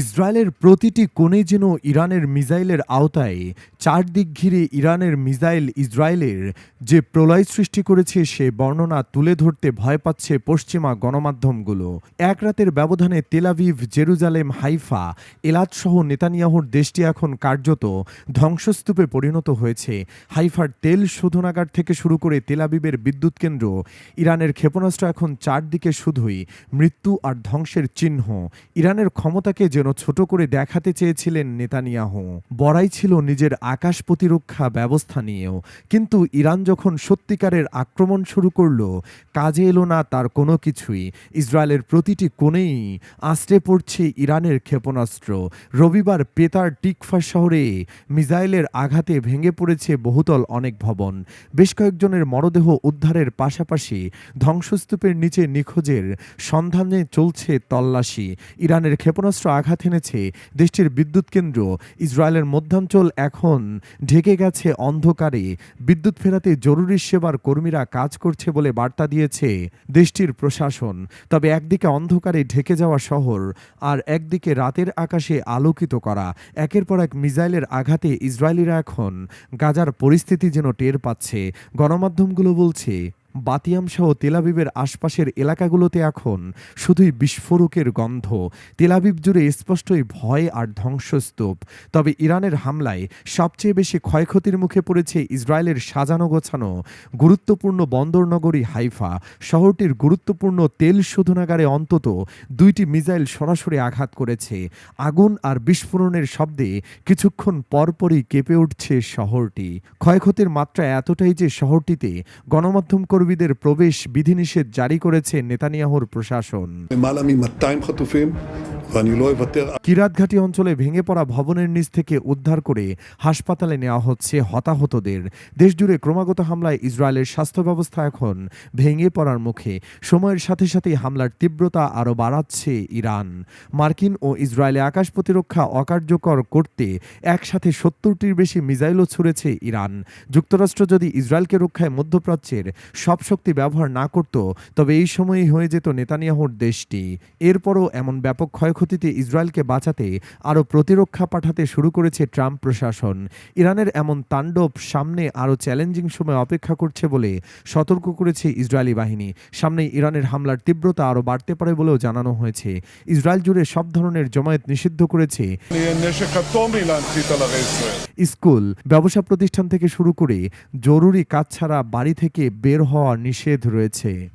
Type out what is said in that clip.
ইসরায়েলের প্রতিটি কোণে যেন ইরানের মিসাইলের আওতায়, চারদিক ঘিরে ইরানের মিসাইল ইসরায়েলের যে প্রলয় সৃষ্টি করেছে, সে বর্ণনা তুলে ধরতে ভয় পাচ্ছে পশ্চিমা গণমাধ্যমগুলো। এক রাতের ব্যবধানে তেলাভিভ জেরুজালেম, হাইফা এলাদ সহ নেতানিয়াহুর দেশটি এখন কার্যত ধ্বংসস্তূপে পরিণত হয়েছে। হাইফার তেল শোধনাগার থেকে শুরু করে তেলাবিবের বিদ্যুৎ কেন্দ্র, ইরানের ক্ষেপণাস্ত্র এখন চারদিকে শুধুই মৃত্যু আর ধ্বংসের চিহ্ন। ইরানের ক্ষমতাকে যেন ছোট করে দেখাতে চেয়েছিলেন নেতানিয়াহু। বড়াই ছিল নিজের আকাশ প্রতিরক্ষা ব্যবস্থা নিয়েও। কিন্তু ইরান যখন সত্যিকারের আক্রমণ শুরু করল, কাজে এলো না তার কোনো কিছুই। ইসরায়েলের প্রতিটি কোণেই আশ্রে পড়ছে ইরানের ক্ষেপণাস্ত্র। রবিবার পেতার টিকফা শহরে মিসাইলের আঘাতে ভেঙে পড়েছে বহুতল অনেক ভবন। বেশ কয়েকজনের মরদেহ উদ্ধারের পাশাপাশি ধ্বংসস্তূপের নিচে নিখোঁজের সন্ধানে চলছে তল্লাশি। ইরানের ক্ষেপণাস্ত্র আঘাত এনেছে। দেশটির বিদ্যুৎ কেন্দ্র ইসরায়েলের মধ্যাঞ্চল এখন ঢেকে গেছে অন্ধকারে। বিদ্যুৎ ফেরাতে জরুরি সেবার কর্মীরা কাজ করছে বলে বার্তা দিয়েছে দেশটির প্রশাসন। তবে একদিকে অন্ধকারে ঢেকে যাওয়া শহর আর একদিকে রাতের আকাশে আলোকিত করা। একের পর এক মিসাইলের আঘাতে ইসরায়েলিরা এখন গাজার পরিস্থিতি যেন টের পাচ্ছে। গণমাধ্যমগুলো বলছে বাতিয়াম সহ তেলাবিবের আশপাশের এলাকাগুলোতে এখন শুধুই বিস্ফোরকের গন্ধ। তেলাবিব জুড়ে স্পষ্টই ভয় আর ধ্বংসস্তূপ। তবে ইরানের হামলায় সবচেয়ে বেশি ক্ষয়ক্ষতির মুখে পড়েছে ইসরায়েলের সাজানো গোছানো গুরুত্বপূর্ণ বন্দর নগরী হাইফা। শহরটির গুরুত্বপূর্ণ তেল শোধনাগারে অন্তত দুইটি মিসাইল সরাসরি আঘাত করেছে। আগুন আর বিস্ফোরণের শব্দে কিছুক্ষণ পরপরই কেঁপে উঠছে শহরটি। ক্ষয়ক্ষতির মাত্রা এতটাই যে শহরটিতে গণমাধ্যম কর্মীদের প্রবেশ বিধিনিষেধ জারি করেছে নেতানিয়াহুর প্রশাসন। কিরাতঘাটি অঞ্চলে ভেঙে পড়া ভবনের নিচ থেকে উদ্ধার করে হাসপাতালে নেওয়া হচ্ছে হতাহতদের। দেশজুড়ে ক্রমাগত হামলায় ইসরায়েলের স্বাস্থ্য ব্যবস্থা এখন ভেঙে পড়ার মুখে। সময়ের সাথে সাথে হামলার তীব্রতা আরও বাড়াচ্ছে ইরান। মার্কিন ও ইসরায়েলে আকাশ প্রতিরক্ষা অকার্যকর করতে একসাথে সত্তরটির বেশি মিসাইলও ছুড়েছে ইরান। যুক্তরাষ্ট্র যদি ইসরায়েলকে রক্ষায় মধ্যপ্রাচ্যের সব শক্তি ব্যবহার না করত, তবে এই সময়ই হয়ে যেত নেতানিয়াহুর দেশটি। এরপরও এমন ব্যাপক ক্ষয় ক্ষতিতে ইসরায়েলকে বাঁচাতে আরও প্রতিরক্ষা পাঠাতে শুরু করেছে ট্রাম্প প্রশাসন। ইরানের এমন তাণ্ডব সামনে আরও চ্যালেঞ্জিং সময় অপেক্ষা করছে বলে সতর্ক করেছে ইসরায়েলি বাহিনী। সামনে ইরানের হামলার তীব্রতা আরও বাড়তে পারে বলেও জানানো হয়েছে। ইসরায়েল জুড়ে সব ধরনের জমায়েত নিষিদ্ধ করেছে। স্কুল, ব্যবসা প্রতিষ্ঠান থেকে শুরু করে জরুরি কাজ ছাড়া বাড়ি থেকে বের হওয়া নিষেধ রয়েছে।